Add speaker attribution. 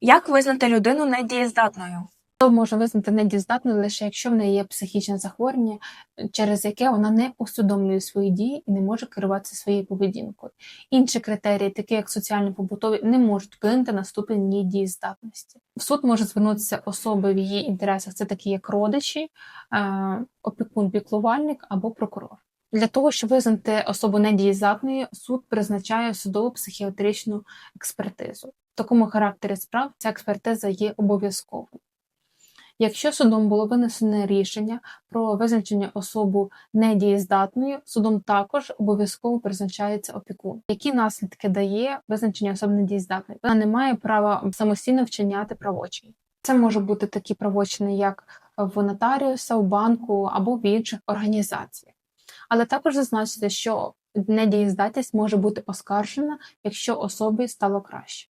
Speaker 1: Як визнати людину недієздатною?
Speaker 2: Особа може визнати недієздатною лише якщо в неї є психічне захворювання, через яке вона не усвідомлює свої дії і не може керуватися своєю поведінкою. Інші критерії, такі як соціально-побутові, не можуть вплинути на ступінь її. В суд може звернутися особи в її інтересах, це такі як родичі, е, опікун, піклувальник або прокурор. Для того, щоб визнати особу недієздатною, суд призначає судову психіатричну експертизу. Такому характері справ ця експертиза є обов'язковою. Якщо судом було винесене рішення про визначення особу недієздатною, судом також обов'язково призначається опікун. Які наслідки дає визначення особи недієздатної? Вона не має права самостійно вчиняти правочин. Це може бути такі правочини, як в нотаріуса, в банку або в інших організаціях. Але також зазначити, що недієздатність може бути оскаржена, якщо особі стало краще.